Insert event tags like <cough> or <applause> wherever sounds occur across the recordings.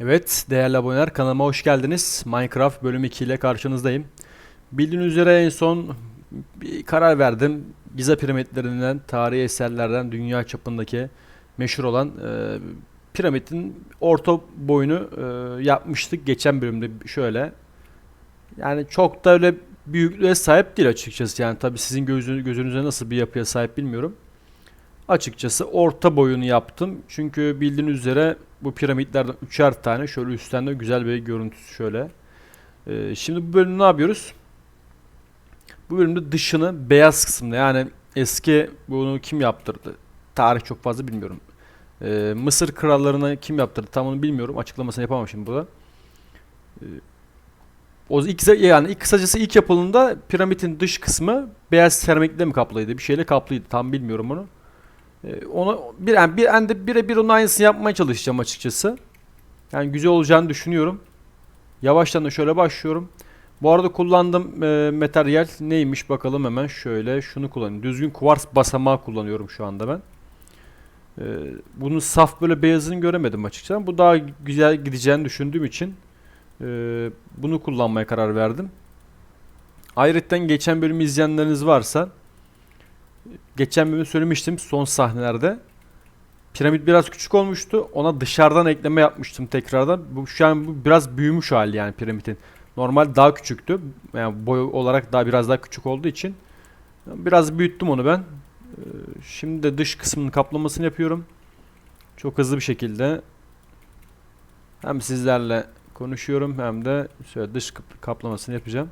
Evet değerli aboneler kanalıma hoş geldiniz. Minecraft bölüm 2 ile karşınızdayım. Bildiğiniz üzere en son bir karar verdim. Giza piramitlerinden, tarihi eserlerden dünya çapındaki meşhur olan e, piramidin orta boyunu e, yapmıştık geçen bölümde şöyle. Yani çok da öyle büyüklüğe sahip değil açıkçası. Yani tabii sizin gözünüz, gözünüze nasıl bir yapıya sahip bilmiyorum. Açıkçası orta boyunu yaptım. Çünkü bildiğiniz üzere bu piramitlerden üçer tane şöyle üstten de güzel bir görüntüsü şöyle. Ee, şimdi bu bölümde ne yapıyoruz? Bu bölümde dışını beyaz kısmında yani eski bunu kim yaptırdı? Tarih çok fazla bilmiyorum. Ee, Mısır krallarına kim yaptırdı tam onu bilmiyorum. Açıklamasını yapamam şimdi burada. Ee, o ilk yani ilk kısacası ilk yapılımda piramidin dış kısmı beyaz seramikle mi kaplıydı? Bir şeyle kaplıydı. Tam bilmiyorum onu. Ee, Onu bir yani bir ben de birebir onun aynısını yapmaya çalışacağım açıkçası. Yani güzel olacağını düşünüyorum. Yavaştan da şöyle başlıyorum. Bu arada kullandığım e, materyal neymiş bakalım hemen şöyle şunu kullanıyorum. Düzgün kuvars basamağı kullanıyorum şu anda ben. Ee, bunun saf böyle beyazını göremedim açıkçası. Bu daha güzel gideceğini düşündüğüm için e, bunu kullanmaya karar verdim. Ayrıca geçen bölümü izleyenleriniz varsa geçen bölüm söylemiştim son sahnelerde. Piramit biraz küçük olmuştu. Ona dışarıdan ekleme yapmıştım tekrardan. Bu şu an bu biraz büyümüş hali yani piramidin. Normal daha küçüktü. Yani boy olarak daha biraz daha küçük olduğu için biraz büyüttüm onu ben. Ee, Şimdi de dış kısmının kaplamasını yapıyorum. Çok hızlı bir şekilde hem sizlerle konuşuyorum hem de şöyle dış kap- kaplamasını yapacağım.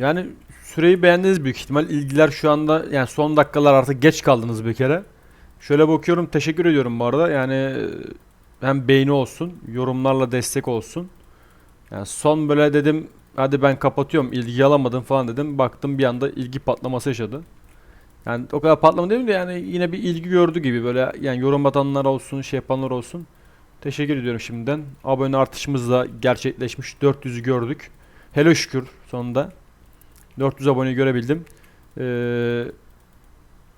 Yani süreyi beğendiniz büyük ihtimal. İlgiler şu anda yani son dakikalar artık geç kaldınız bir kere. Şöyle bakıyorum teşekkür ediyorum bu arada. Yani e, hem beğeni olsun, yorumlarla destek olsun. Yani son böyle dedim hadi ben kapatıyorum ilgi alamadım falan dedim. Baktım bir anda ilgi patlaması yaşadı. Yani o kadar patlama değil de yani yine bir ilgi gördü gibi böyle yani yorum atanlar olsun, şey yapanlar olsun. Teşekkür ediyorum şimdiden. Abone artışımız da gerçekleşmiş. 400'ü gördük. Hele şükür sonunda. 400 abone görebildim. Ee,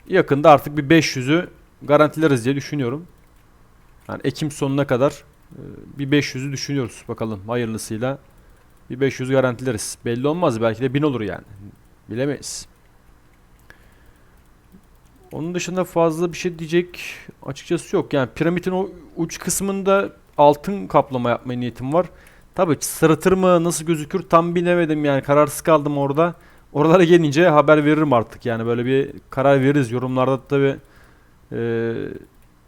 yakında artık bir 500'ü garantileriz diye düşünüyorum. Yani Ekim sonuna kadar e, bir 500'ü düşünüyoruz bakalım hayırlısıyla. Bir 500 garantileriz. Belli olmaz belki de 1000 olur yani. Bilemeyiz. Onun dışında fazla bir şey diyecek açıkçası yok. Yani piramidin o uç kısmında altın kaplama yapmaya niyetim var. Tabii sırıtır mı nasıl gözükür tam bilemedim yani. Kararsız kaldım orada. Oralara gelince haber veririm artık yani. Böyle bir karar veririz. Yorumlarda tabii e,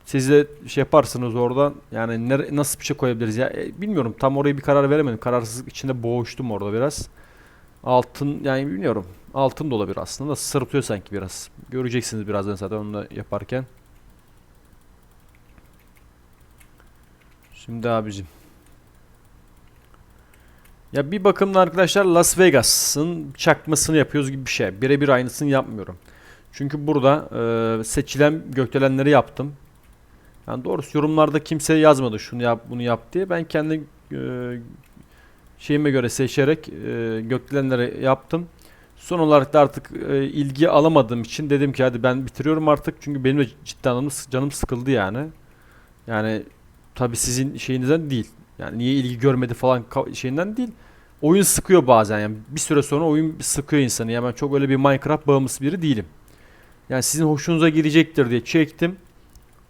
siz de şey yaparsınız oradan yani nere- nasıl bir şey koyabiliriz? Ya E, bilmiyorum. Tam oraya bir karar veremedim. Kararsızlık içinde boğuştum orada biraz. Altın yani bilmiyorum. Altın da olabilir aslında. Da sırıtıyor sanki biraz. Göreceksiniz birazdan zaten onu da yaparken. Şimdi abicim ya bir bakımda arkadaşlar Las Vegas'ın çakmasını yapıyoruz gibi bir şey. Birebir aynısını yapmıyorum. Çünkü burada e, seçilen gökdelenleri yaptım. Yani doğrusu yorumlarda kimse yazmadı şunu yap bunu yap diye. Ben kendi e, şeyime göre seçerek e, gökdelenleri yaptım. Son olarak da artık e, ilgi alamadığım için dedim ki hadi ben bitiriyorum artık. Çünkü benim de canım, canım sıkıldı yani. Yani tabi sizin şeyinizden değil. Yani niye ilgi görmedi falan şeyinden değil. Oyun sıkıyor bazen yani bir süre sonra oyun sıkıyor insanı. Yani ben çok öyle bir Minecraft bağımlısı biri değilim. Yani sizin hoşunuza gidecektir diye çektim.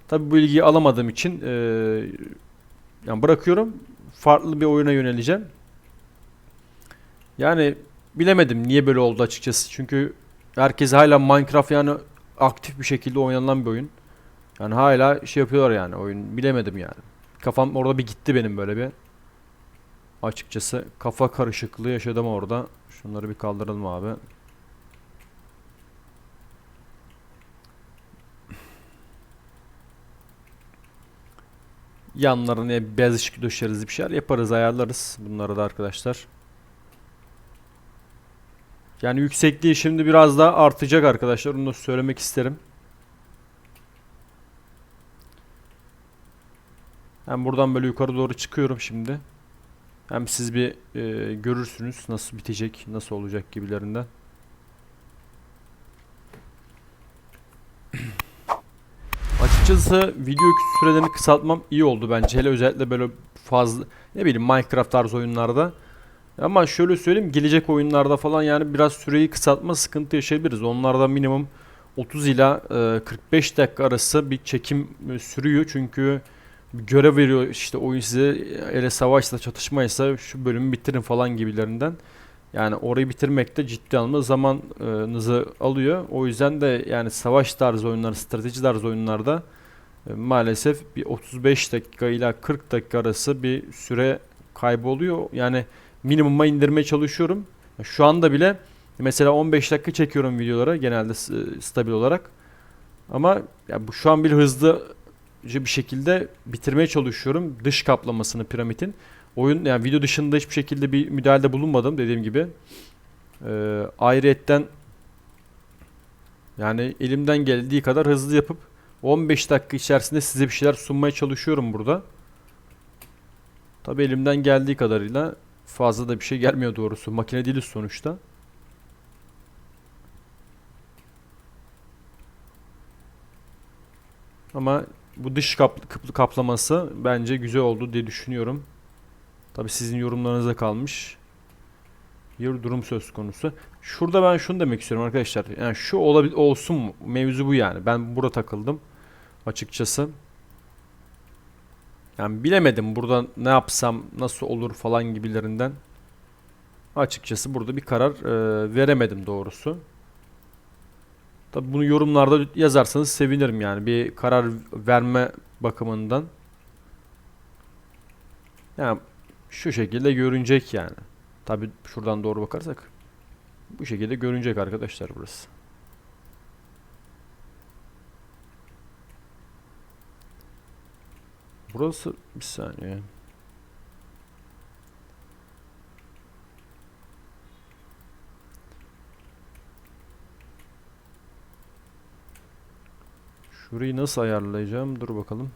Tabi bu ilgiyi alamadığım için eee, yani bırakıyorum. Farklı bir oyuna yöneleceğim. Yani bilemedim niye böyle oldu açıkçası. Çünkü herkes hala Minecraft yani aktif bir şekilde oynanan bir oyun. Yani hala şey yapıyorlar yani oyun bilemedim yani. Kafam orada bir gitti benim böyle bir. Açıkçası kafa karışıklığı yaşadım orada. Şunları bir kaldıralım abi. Yanlarına beyaz ışık döşeriz bir şeyler yaparız ayarlarız bunları da arkadaşlar. Yani yüksekliği şimdi biraz daha artacak arkadaşlar onu da söylemek isterim. Hem buradan böyle yukarı doğru çıkıyorum şimdi. Hem siz bir e, görürsünüz nasıl bitecek, nasıl olacak gibilerinden. <clears throat> Açıkçası video sürelerini kısaltmam iyi oldu bence. Hele özellikle böyle fazla ne bileyim Minecraft tarzı oyunlarda. Ama şöyle söyleyeyim gelecek oyunlarda falan yani biraz süreyi kısaltma sıkıntı yaşayabiliriz. Onlarda minimum 30 ila e, 45 dakika arası bir çekim e, sürüyor. Çünkü görev veriyor işte oyun size ele savaşsa çatışmaysa şu bölümü bitirin falan gibilerinden. Yani orayı bitirmek de ciddi anlamda zamanınızı alıyor. O yüzden de yani savaş tarzı oyunlar, strateji tarzı oyunlarda e, maalesef bir 35 dakika ila 40 dakika arası bir süre kaybı oluyor. Yani minimuma indirmeye çalışıyorum. Şu anda bile mesela 15 dakika çekiyorum videolara genelde stabil olarak. Ama ya bu şu an bir hızlı bir şekilde bitirmeye çalışıyorum dış kaplamasını piramidin. Oyun yani video dışında hiçbir şekilde bir müdahalede bulunmadım dediğim gibi. Ee, ayrıyetten yani elimden geldiği kadar hızlı yapıp 15 dakika içerisinde size bir şeyler sunmaya çalışıyorum burada. Tabi elimden geldiği kadarıyla fazla da bir şey gelmiyor doğrusu. Makine değiliz sonuçta. Ama bu dış kap, kap- kaplaması bence güzel oldu diye düşünüyorum. Tabi sizin yorumlarınıza kalmış. Bir durum söz konusu. Şurada ben şunu demek istiyorum arkadaşlar. Yani şu olabil olsun mu? Mevzu bu yani. Ben burada takıldım açıkçası. Yani bilemedim burada ne yapsam nasıl olur falan gibilerinden. Açıkçası burada bir karar e, veremedim doğrusu. Tabi bunu yorumlarda yazarsanız sevinirim yani bir karar verme bakımından. Yani şu şekilde görünecek yani. Tabi şuradan doğru bakarsak bu şekilde görünecek arkadaşlar burası. Burası bir saniye. Şurayı nasıl ayarlayacağım? Dur bakalım.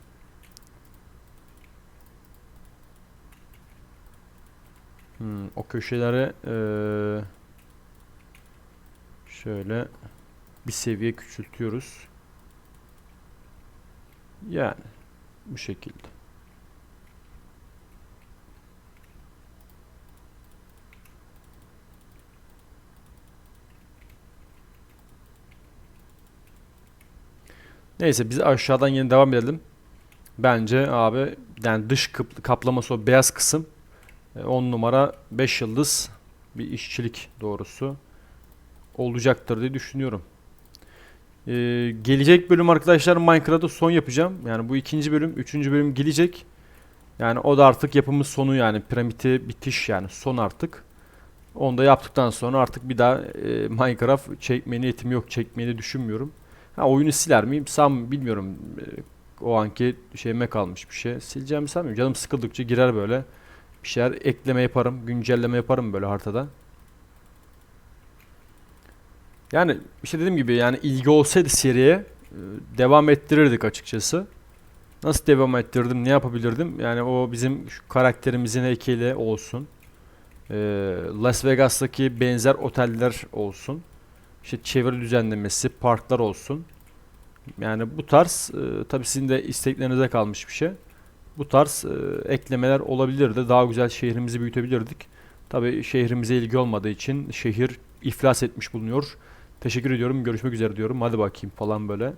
Hmm, o köşelere eee, şöyle bir seviye küçültüyoruz. Yani bu şekilde. Neyse biz aşağıdan yine devam edelim. Bence abi yani dış kaplaması o beyaz kısım 10 numara 5 yıldız bir işçilik doğrusu olacaktır diye düşünüyorum. Ee, gelecek bölüm arkadaşlar Minecraft'ta son yapacağım. Yani bu ikinci bölüm, üçüncü bölüm gelecek. Yani o da artık yapımın sonu yani piramidi bitiş yani son artık. Onu da yaptıktan sonra artık bir daha e, Minecraft çekmeye niyetim yok, çekmeyi düşünmüyorum. Ha oyunu siler miyim? Sam bilmiyorum. E, o anki şeyime kalmış bir şey. Sileceğimi sanmıyorum. Canım sıkıldıkça girer böyle. Bir şeyler ekleme yaparım, güncelleme yaparım böyle haritada. Yani işte dediğim gibi yani ilgi olsaydı seriye e, devam ettirirdik açıkçası. Nasıl devam ettirdim, ne yapabilirdim? Yani o bizim şu karakterimizin heykeli olsun. Ee, Las Vegas'taki benzer oteller olsun. İşte çevre düzenlemesi, parklar olsun. Yani bu tarz e, tabii sizin de isteklerinize kalmış bir şey. Bu tarz e, eklemeler olabilirdi. Daha güzel şehrimizi büyütebilirdik. Tabii şehrimize ilgi olmadığı için şehir iflas etmiş bulunuyor. Teşekkür ediyorum. Görüşmek üzere diyorum. Hadi bakayım falan böyle.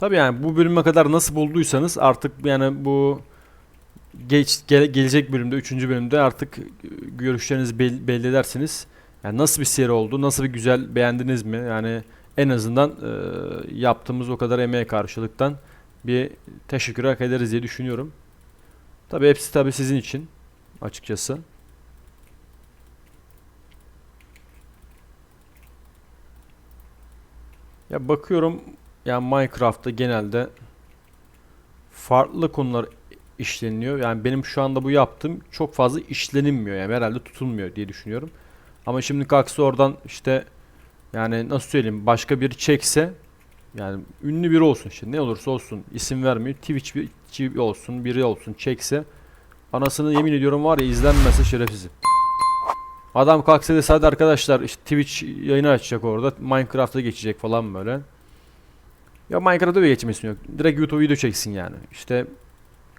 Tabii yani bu bölüme kadar nasıl bulduysanız artık yani bu geç gele- gelecek bölümde, üçüncü bölümde artık e, görüşlerinizi bel- belli edersiniz. Yani nasıl bir seri oldu, nasıl bir güzel beğendiniz mi? Yani en azından e, yaptığımız o kadar emeğe karşılıktan bir teşekkür hak ederiz diye düşünüyorum. Tabii hepsi tabii sizin için açıkçası. Ya bakıyorum yani Minecraft'ta genelde farklı konular işleniliyor. Yani benim şu anda bu yaptığım çok fazla işlenilmiyor yani herhalde tutulmuyor diye düşünüyorum. Ama şimdi kalksa oradan işte yani nasıl söyleyeyim başka biri çekse yani ünlü biri olsun işte ne olursa olsun isim vermiyor. Twitch bir, bir olsun biri olsun çekse anasını yemin ediyorum var ya izlenmese şerefsizim. Adam kalksa dese hadi arkadaşlar işte Twitch yayını açacak orada Minecraft'a geçecek falan böyle. Ya Minecraft'a da geçmesin yok. Direkt YouTube video çeksin yani. İşte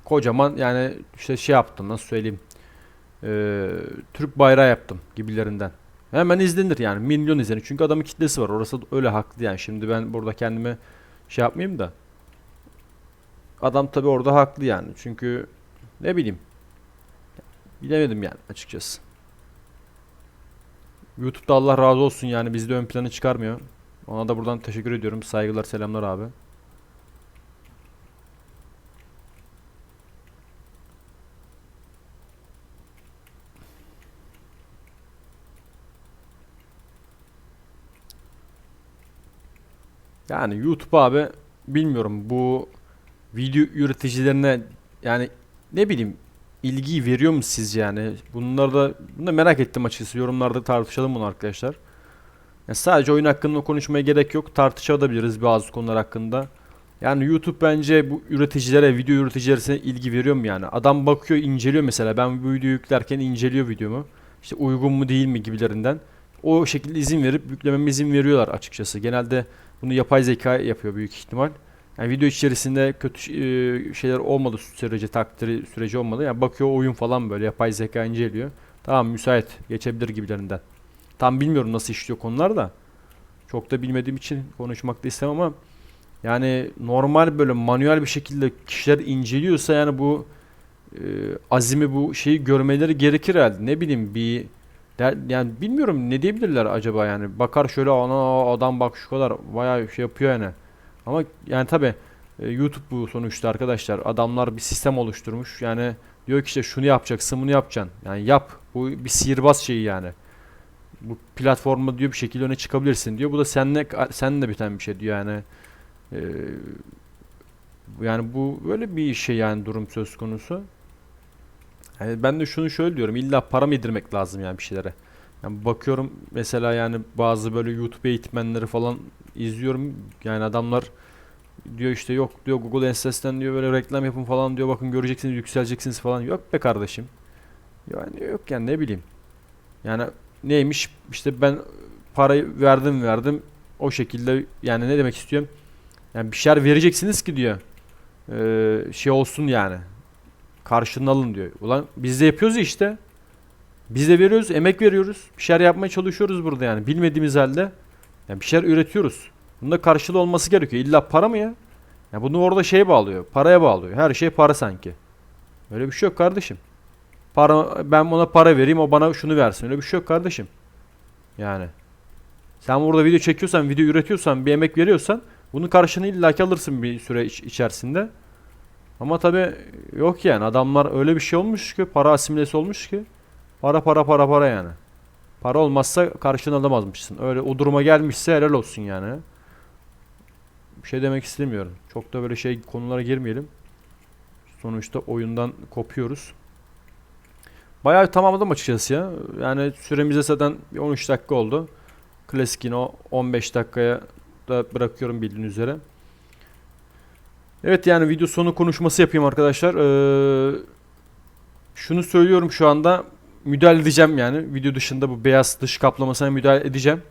kocaman yani işte şey yaptım nasıl söyleyeyim. Ee, Türk bayrağı yaptım gibilerinden. Hemen izlenir yani milyon izlenir. Çünkü adamın kitlesi var. Orası öyle haklı yani. Şimdi ben burada kendime şey yapmayayım da. Adam tabi orada haklı yani. Çünkü ne bileyim. Bilemedim yani açıkçası. YouTube'da Allah razı olsun yani bizde ön plana çıkarmıyor. Ona da buradan teşekkür ediyorum. Saygılar selamlar abi. Yani YouTube abi bilmiyorum bu video üreticilerine yani ne bileyim ilgiyi veriyor mu sizce yani? Bunları da bunu da merak ettim açıkçası. Yorumlarda tartışalım bunu arkadaşlar. Yani sadece oyun hakkında konuşmaya gerek yok. Tartışabiliriz bazı konular hakkında. Yani YouTube bence bu üreticilere, video üreticilerine ilgi veriyor mu yani? Adam bakıyor, inceliyor mesela. Ben bu videoyu yüklerken inceliyor videomu. İşte uygun mu değil mi gibilerinden. O şekilde izin verip yüklememe izin veriyorlar açıkçası. Genelde bunu yapay zeka yapıyor büyük ihtimal. Yani video içerisinde kötü e, şeyler olmadı sürece takdiri süreci olmadı. Yani bakıyor oyun falan böyle yapay zeka inceliyor. Tamam müsait geçebilir gibilerinden. Tam bilmiyorum nasıl işliyor konular da. Çok da bilmediğim için konuşmak da istemem ama yani normal böyle manuel bir şekilde kişiler inceliyorsa yani bu e, azimi bu şeyi görmeleri gerekir herhalde. Ne bileyim bir yani bilmiyorum ne diyebilirler acaba yani. Bakar şöyle ana adam bak şu kadar bayağı şey yapıyor yani. Ama yani tabi YouTube bu sonuçta arkadaşlar. Adamlar bir sistem oluşturmuş. Yani diyor ki işte şunu yapacaksın bunu yapacaksın. Yani yap. Bu bir sihirbaz şeyi yani. Bu platformda diyor bir şekilde öne çıkabilirsin diyor. Bu da seninle seninle biten bir şey diyor yani. Ee, yani bu böyle bir şey yani durum söz konusu. Yani ben de şunu şöyle diyorum. İlla para mı yedirmek lazım yani bir şeylere. Yani bakıyorum mesela yani bazı böyle YouTube eğitmenleri falan izliyorum. Yani adamlar diyor işte yok diyor Google AdSense'den diyor böyle reklam yapın falan diyor. Bakın göreceksiniz yükseleceksiniz falan. Yok be kardeşim. Yani yok yani ne bileyim. Yani neymiş işte ben parayı verdim verdim. O şekilde yani ne demek istiyorum? Yani bir şeyler vereceksiniz ki diyor. Ee, şey olsun yani. Karşılığını alın diyor. Ulan biz de yapıyoruz ya işte. Biz de veriyoruz, emek veriyoruz. Bir şeyler yapmaya çalışıyoruz burada yani. Bilmediğimiz halde yani bir şeyler üretiyoruz. Bunda karşılığı olması gerekiyor. İlla para mı ya? Ya bunu orada şey bağlıyor. Paraya bağlıyor. Her şey para sanki. Öyle bir şey yok kardeşim. Para ben ona para vereyim o bana şunu versin. Öyle bir şey yok kardeşim. Yani. Sen burada video çekiyorsan, video üretiyorsan, bir emek veriyorsan bunun karşılığını illaki alırsın bir süre iç- içerisinde. Ama tabi yok yani adamlar öyle bir şey olmuş ki para asimilesi olmuş ki para para para para yani. Para olmazsa karşılığını alamazmışsın. Öyle o duruma gelmişse helal olsun yani. Bir şey demek istemiyorum. Çok da böyle şey konulara girmeyelim. Sonuçta oyundan kopuyoruz. Bayağı tamamladım açıkçası ya. Yani süremize zaten bir 13 dakika oldu. Klasik yine o 15 dakikaya da bırakıyorum bildiğiniz üzere. Evet yani video sonu konuşması yapayım arkadaşlar. Ee, şunu söylüyorum şu anda müdahale edeceğim yani. Video dışında bu beyaz dış kaplamasına müdahale edeceğim.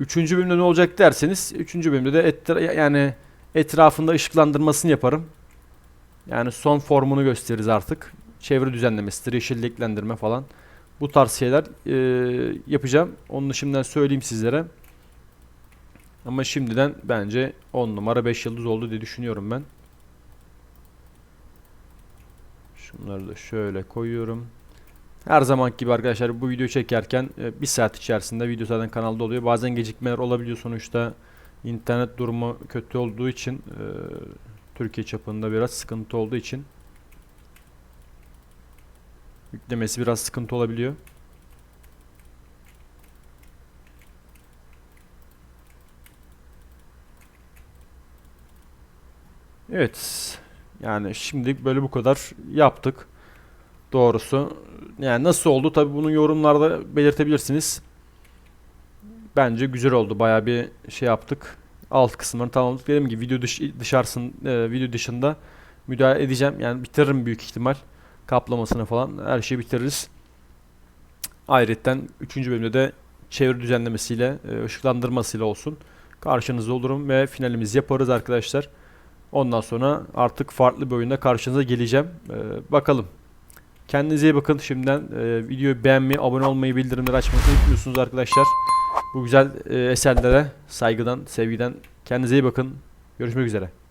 Üçüncü bölümde ne olacak derseniz üçüncü bölümde de etra yani etrafında ışıklandırmasını yaparım. Yani son formunu gösteririz artık. Çevre düzenlemesidir, yeşilliklendirme falan. Bu tarz şeyler e, yapacağım. Onu şimdiden söyleyeyim sizlere. Ama şimdiden bence 10 numara 5 yıldız oldu diye düşünüyorum ben. Şunları da şöyle koyuyorum. Her zaman gibi arkadaşlar bu videoyu çekerken e, bir saat içerisinde video zaten kanalda oluyor. Bazen gecikmeler olabiliyor sonuçta. internet durumu kötü olduğu için e, Türkiye çapında biraz sıkıntı olduğu için yüklemesi biraz sıkıntı olabiliyor. Evet. Yani şimdi böyle bu kadar yaptık. Doğrusu. Yani nasıl oldu tabi bunu yorumlarda belirtebilirsiniz. Bence güzel oldu. Baya bir şey yaptık. Alt kısımlarını tamamladık. Dediğim gibi video dış, dışarısın, e, video dışında müdahale edeceğim. Yani bitiririm büyük ihtimal. Kaplamasını falan her şeyi bitiririz. Ayrıca 3. bölümde de çevre düzenlemesiyle, e, ışıklandırmasıyla olsun. Karşınızda olurum ve finalimizi yaparız arkadaşlar. Ondan sonra artık farklı bir oyunda karşınıza geleceğim. E, bakalım. Kendinize iyi bakın. Şimdiden e, videoyu beğenmeyi, abone olmayı, bildirimleri açmayı unutmuyorsunuz arkadaşlar. Bu güzel e, eserlere saygıdan, sevgiden kendinize iyi bakın. Görüşmek üzere.